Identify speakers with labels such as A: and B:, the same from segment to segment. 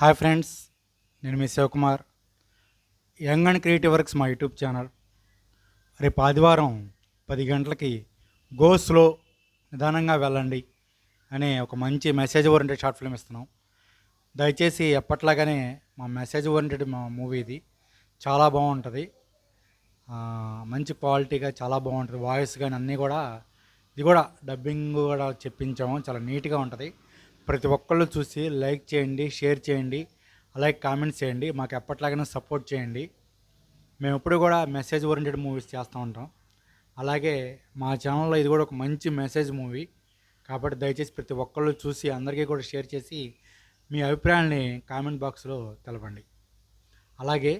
A: Hi friends నేను మీ Shivakumar. Young and creative works మా YouTube channel. రేపు ఆదివారం పది గంటలకి గో స్లో నిదానంగా వెళ్ళండి అనే ఒక మంచి మెసేజ్ ఓరియంటెడ్ షార్ట్ ఫిల్మ్ ఇస్తున్నాం. దయచేసి ఎప్పట్లాగానే మా మెసేజ్ ఓరియంటెడ్ మా మూవీ ఇది. చాలా బాగుంటుంది. మంచి క్వాలిటీగా చాలా బాగుంటుంది. వాయిస్ కానీ అన్నీ కూడా ఇది కూడా డబ్బింగ్ కూడా చెప్పించాము. చాలా నీట్గా ఉంటుంది. ప్రతి ఒక్కళ్ళు చూసి లైక్ చేయండి షేర్ చేయండి అలాగే కామెంట్స్ చేయండి మాకు ఎప్పట్లాగైనా సపోర్ట్ చేయండి. మేము ఎప్పుడు కూడా మెసేజ్ ఓరియంటెడ్ మూవీస్ చేస్తూ ఉంటాం. అలాగే మా ఛానల్లో ఇది కూడా ఒక మంచి మెసేజ్ మూవీ. కాబట్టి దయచేసి ప్రతి ఒక్కళ్ళు చూసి అందరికీ కూడా షేర్ చేసి మీ అభిప్రాయాల్ని కామెంట్ బాక్స్లో తెలపండి. అలాగే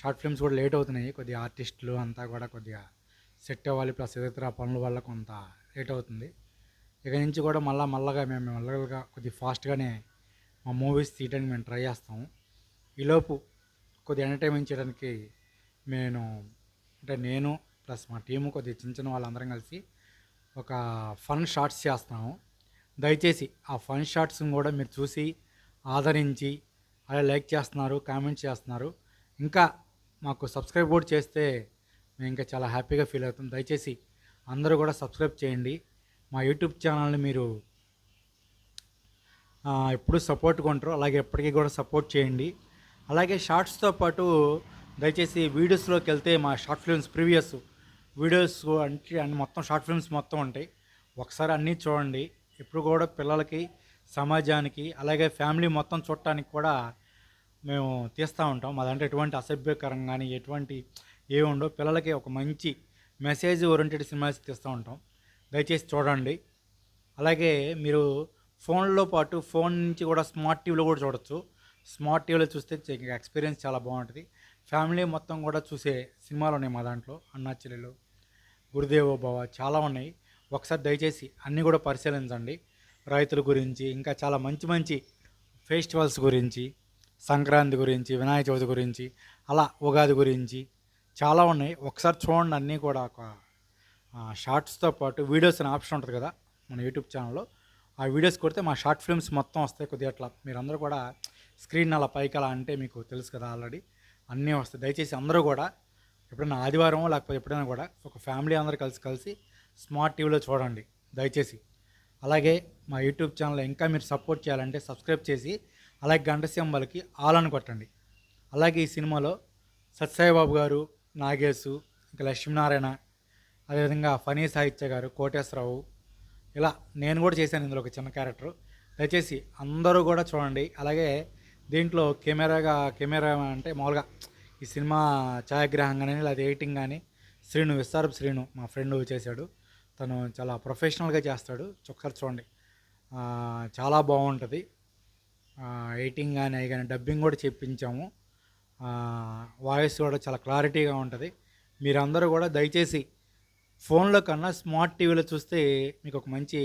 A: షార్ట్ ఫిల్మ్స్ కూడా లేట్ అవుతున్నాయి. కొద్దిగా ఆర్టిస్టులు అంతా కూడా కొద్దిగా సెట్ అవ్వాలి. ప్లస్ ఇతర పనుల వల్ల కొంత లేట్ అవుతుంది. ఇక నుంచి కూడా మళ్ళా మళ్ళగా మేము మెల్లగా కొద్దిగా ఫాస్ట్గానే మా మూవీస్ తీయడానికి మేము ట్రై చేస్తాము. ఈలోపు కొద్దిగా ఎంటర్టైన్మెంట్ చేయడానికి నేను అంటే నేను ప్లస్ మా టీము కొద్దిగా చిన్న చిన్న వాళ్ళందరం కలిసి ఒక ఫన్ షార్ట్స్ చేస్తాము. దయచేసి ఆ ఫన్ షార్ట్స్ని కూడా మీరు చూసి ఆదరించి అలా లైక్ చేస్తున్నారు కామెంట్స్ చేస్తున్నారు. ఇంకా మాకు సబ్స్క్రైబ్ కూడా చేస్తే మేము ఇంకా చాలా హ్యాపీగా ఫీల్ అవుతాం. దయచేసి అందరూ కూడా సబ్స్క్రైబ్ చేయండి. మా యూట్యూబ్ ఛానల్ని మీరు ఎప్పుడు సపోర్ట్ కొంటారు అలాగే ఎప్పటికీ కూడా సపోర్ట్ చేయండి. అలాగే షార్ట్స్తో పాటు దయచేసి వీడియోస్లోకి వెళ్తే మా షార్ట్ ఫిల్మ్స్ ప్రీవియస్ వీడియోస్ అంటే అన్ని మొత్తం షార్ట్ ఫిల్మ్స్ మొత్తం ఉంటాయి. ఒకసారి అన్నీ చూడండి. ఇప్పుడు కూడా పిల్లలకి సమాజానికి అలాగే ఫ్యామిలీ మొత్తం చూడటానికి కూడా మేము తీస్తూ ఉంటాం. అదంటే ఎటువంటి అసభ్యకరం కానీ ఎటువంటి ఏ పిల్లలకి ఒక మంచి మెసేజ్ ఓరియంటెడ్ సినిమాస్ తీస్తూ ఉంటాం. దయచేసి చూడండి. అలాగే మీరు ఫోన్లో పాటు ఫోన్ నుంచి కూడా స్మార్ట్ టీవీలో కూడా చూడొచ్చు. స్మార్ట్ టీవీలో చూస్తే ఎక్స్పీరియన్స్ చాలా బాగుంటుంది. ఫ్యామిలీ మొత్తం కూడా చూసే సినిమాలు ఉన్నాయి మా దాంట్లో. అన్నా చెల్లెలు గురుదేవో భవ చాలా ఉన్నాయి. ఒకసారి దయచేసి అన్నీ కూడా పరిశీలించండి. రైతుల గురించి ఇంకా చాలా మంచి మంచి ఫెస్టివల్స్ గురించి సంక్రాంతి గురించి వినాయక చవితి గురించి అలా ఉగాది గురించి చాలా ఉన్నాయి. ఒకసారి చూడండి అన్నీ కూడా ఒక షార్ట్స్తో పాటు వీడియోస్ అనే ఆప్షన్ ఉంటుంది కదా మన యూట్యూబ్ ఛానల్లో. ఆ వీడియోస్ కొడితే మా షార్ట్ ఫిల్మ్స్ మొత్తం వస్తాయి కొద్దిగా అట్లా. మీరందరూ కూడా స్క్రీన్ అలా పైకి అలా అంటే మీకు తెలుసు కదా ఆల్రెడీ. అన్నీ వస్తాయి. దయచేసి అందరూ కూడా ఎప్పుడైనా ఆదివారం లేకపోతే ఎప్పుడైనా కూడా ఒక ఫ్యామిలీ అందరూ కలిసి కలిసి స్మార్ట్ టీవీలో చూడండి. దయచేసి. అలాగే మా యూట్యూబ్ ఛానల్ ఇంకా మీరు సపోర్ట్ చేయాలంటే సబ్స్క్రైబ్ చేసి అలాగే గంట సింబల్కి ఆల్ అని కొట్టండి. అలాగే ఈ సినిమాలో సత్యసాయిబాబు గారు నాగేశు ఇంకా లక్ష్మీనారాయణ అదేవిధంగా ఫనీ సాహిత్య గారు కోటేశ్వరరావు ఇలా నేను కూడా చేశాను ఇందులో ఒక చిన్న క్యారెక్టర్. దయచేసి అందరూ కూడా చూడండి. అలాగే దీంట్లో కెమెరాగా కెమెరా అంటే మామూలుగా ఈ సినిమా ఛాయాగ్రహం కానీ లేదా ఎడిటింగ్ కానీ శ్రీను విస్తారపు శ్రీను మా ఫ్రెండ్ చేశాడు. తను చాలా ప్రొఫెషనల్గా చేస్తాడు. ఒకసారి చూడండి. చాలా బాగుంటుంది. ఎయిటింగ్ కానీ అవి కానీ డబ్బింగ్ కూడా చెప్పించాము వాయిస్ కూడా చాలా క్లారిటీగా ఉంటుంది. మీరందరూ కూడా దయచేసి ఫోన్లో కన్నా స్మార్ట్ టీవీలో చూస్తే మీకు ఒక మంచి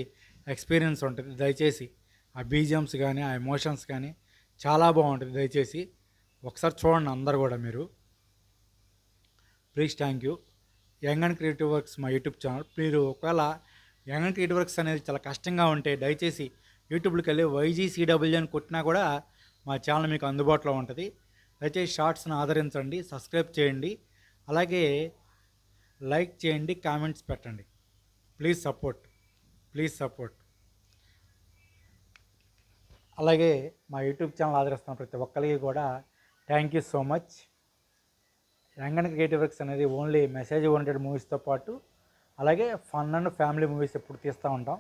A: ఎక్స్పీరియన్స్ ఉంటుంది. దయచేసి ఆ బీజిఎమ్స్ కానీ ఆ ఎమోషన్స్ కానీ చాలా బాగుంటుంది. దయచేసి ఒకసారి చూడండి అందరు కూడా మీరు. Please thank you. Young and creative works మా యూట్యూబ్ ఛానల్. మీరు ఒకవేళ యంగ్ అండ్ క్రియేటివ్ వర్క్స్ అనేది చాలా కష్టంగా ఉంటే దయచేసి యూట్యూబ్లోకి వెళ్ళి వైజీసీడబ్ల్యూ అని కొట్టినా కూడా మా ఛానల్ మీకు అందుబాటులో ఉంటుంది. దయచేసి షార్ట్స్ని ఆదరించండి సబ్స్క్రైబ్ చేయండి. అలాగే లైక్ చేయండి కామెంట్స్ పెట్టండి. Please support please support. అలాగే మా యూట్యూబ్ ఛానల్ ఆదరిస్తున్న ప్రతి ఒక్కరికి కూడా thank you so much young creative works అనేది ఓన్లీ మెసేజ్ ఓరియంటెడ్ మూవీస్తో పాటు అలాగే ఫన్ అండ్ ఫ్యామిలీ మూవీస్ ఎప్పుడు తీస్తూ ఉంటాం.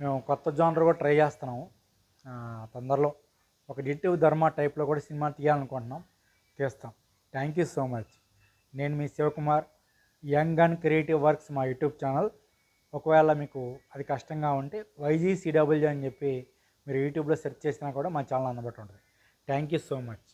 A: మేము కొత్త జానర్ కూడా ట్రై చేస్తున్నాము. తొందరలో ఒక డిటెక్టివ్ ధర్మ టైప్లో కూడా సినిమా తీయాలనుకుంటున్నాం. తీస్తాం. థ్యాంక్ యూ సో మచ్ నేను మీ Shivakumar. Young and creative works మా యూట్యూబ్ ఛానల్. ఒకవేళ మీకు అది కష్టంగా ఉంటే వైజీసీడబ్ల్యూ అని చెప్పి మీరు యూట్యూబ్లో సెర్చ్ చేసినా కూడా మా ఛానల్ అందుబాటులో ఉంటుంది. Thank you so much